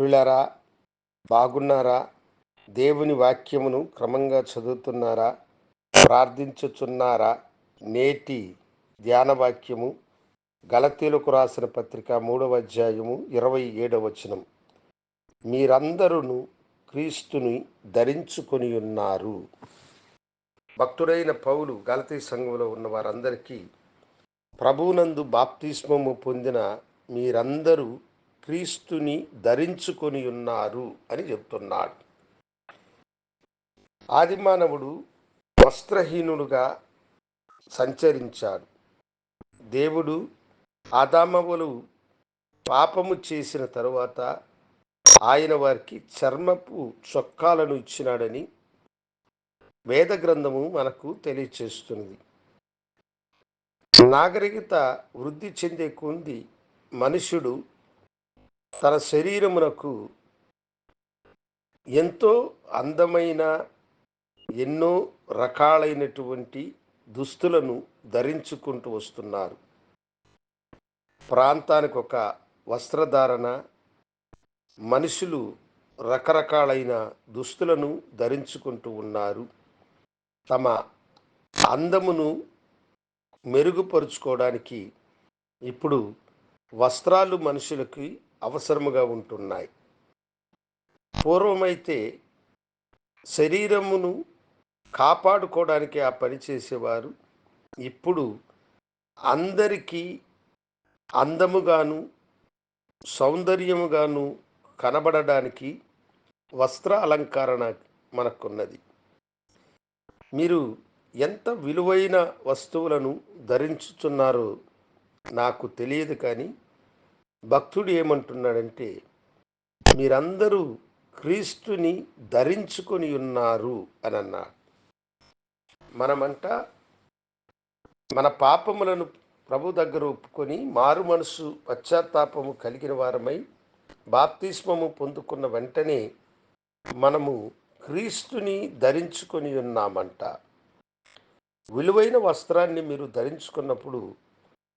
ప్రియులారా బాగున్నారా? దేవుని వాక్యమును క్రమంగా చదువుతున్నారా? ప్రార్థించుచున్నారా? నేటి ధ్యాన వాక్యము గలతీలకు రాసిన పత్రిక మూడవ అధ్యాయము ఇరవై ఏడవ వచనం. మీరందరూ క్రీస్తుని ధరించుకొని ఉన్నారు. భక్తుడైన పౌలు గలతీ సంఘంలో ఉన్న వారందరికీ ప్రభువునందు బాప్తిస్మము పొందిన మీరందరూ క్రీస్తుని ధరించుకొని ఉన్నారు అని చెప్తున్నాడు. ఆదిమానవుడు వస్త్రహీనుడుగా సంచరించాడు. దేవుడు ఆదామవులు పాపము చేసిన తరువాత ఆయన వారికి చర్మపు చొక్కాలను ఇచ్చినాడని వేద గ్రంథము మనకు తెలియచేస్తున్నది. నాగరికత వృద్ధి చెందే కొంది మనుషుడు తన శరీరమునకు ఎంతో అందమైన ఎన్నో రకాలైనటువంటి దుస్తులను ధరించుకుంటూ వస్తున్నారు. ప్రాంతానికి ఒక వస్త్రధారణ మనుషులు రకరకాలైన దుస్తులను ధరించుకుంటూ ఉన్నారు. తమ అందమును మెరుగుపరుచుకోవడానికి ఇప్పుడు వస్త్రాలు మనుషులకి అవసరముగా ఉంటున్నాయి. పూర్వమైతే శరీరమును కాపాడుకోవడానికి ఆ పని చేసేవారు. ఇప్పుడు అందరికీ అందముగాను సౌందర్యముగాను కనబడడానికి వస్త్ర అలంకరణ మనకున్నది. మీరు ఎంత విలువైన వస్తువులను ధరించుతున్నారో నాకు తెలియదు కానీ భక్తుడు ఏమంటున్నాడంటే మీరందరూ క్రీస్తుని ధరించుకొని ఉన్నారు అని అన్నాడు. మనమంట మన పాపములను ప్రభు దగ్గర ఒప్పుకొని మారు మనసు పశ్చాత్తాపము కలిగిన వారమై బాప్తిస్మము పొందుకున్న వెంటనే మనము క్రీస్తుని ధరించుకొని ఉన్నామంట. విలువైన వస్త్రాన్ని మీరు ధరించుకున్నప్పుడు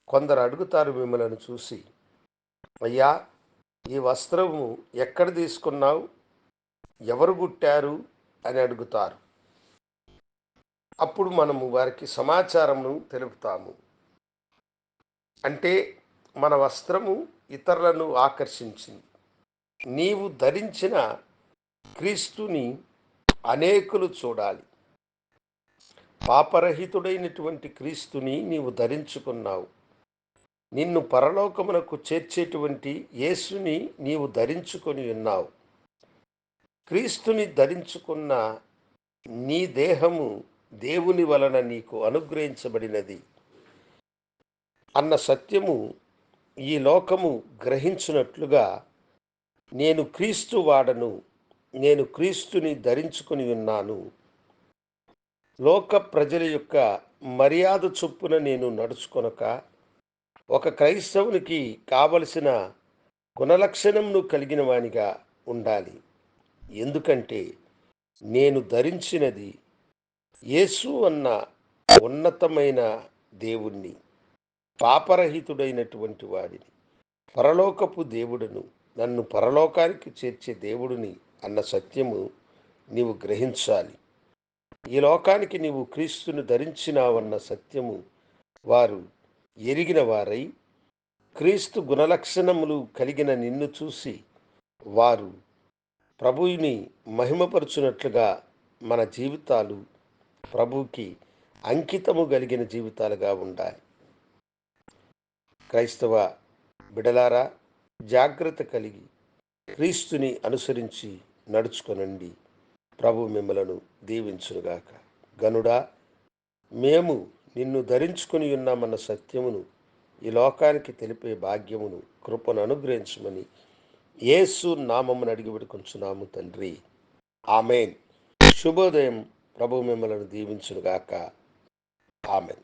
కొందరు అడుగుతారు మిమ్మల్ని చూసి అయ్యా ఈ వస్త్రము ఎక్కడ తీసుకున్నావు? ఎవరు గుట్టారు అని అడుగుతారు. అప్పుడు మనము వారికి సమాచారమును తెలుపుతాము. అంటే మన వస్త్రము ఇతరులను ఆకర్షించింది. నీవు ధరించిన క్రీస్తుని అనేకులు చూడాలి. పాపరహితుడైనటువంటి క్రీస్తుని నీవు ధరించుకున్నావు. నిన్ను పరలోకమునకు చేర్చేటువంటి యేసుని నీవు ధరించుకొని ఉన్నావు. క్రీస్తుని ధరించుకున్న నీ దేహము దేవుని వలన నీకు అనుగ్రహించబడినది. అన్న సత్యము ఈ లోకము గ్రహించినట్లుగా నేను క్రీస్తు వాడను నేను క్రీస్తుని ధరించుకుని ఉన్నాను. లోక ప్రజల యొక్క మర్యాద చొప్పున నేను నడుచుకొనక ఒక క్రైస్తవునికి కావలసిన గుణలక్షణంను కలిగిన వానిగా ఉండాలి. ఎందుకంటే నేను ధరించినది యేసు అన్న ఉన్నతమైన దేవుణ్ణి పాపరహితుడైనటువంటి వాడిని పరలోకపు దేవుడును నన్ను పరలోకానికి చేర్చే దేవుడిని అన్న సత్యము నీవు గ్రహించాలి. ఈ లోకానికి నీవు క్రీస్తును ధరించినావన్న సత్యము వారు ఎరిగిన వారై క్రీస్తు గుణలక్షణములు కలిగిన నిన్ను చూసి వారు ప్రభువుని మహిమపరుచున్నట్లుగా మన జీవితాలు ప్రభువుకి అంకితము కలిగిన జీవితాలుగా ఉండాలి. క్రైస్తవ బిడలారా జాగ్రత్త కలిగి క్రీస్తుని అనుసరించి నడుచుకొనండి. ప్రభు మిమ్మలను దీవించునుగాక. గనుడా మేము నిన్ను ధరించుకొని ఉన్నామన్న సత్యమును ఈ లోకానికి తెలిపే భాగ్యమును కృపను అనుగ్రహించమని యేసు నామమును అడిగి పెడుకుంటున్నాము తండ్రి. ఆమెన్. శుభోదయం. ప్రభు మిమ్మలను దీవించునుగాక. ఆమెన్.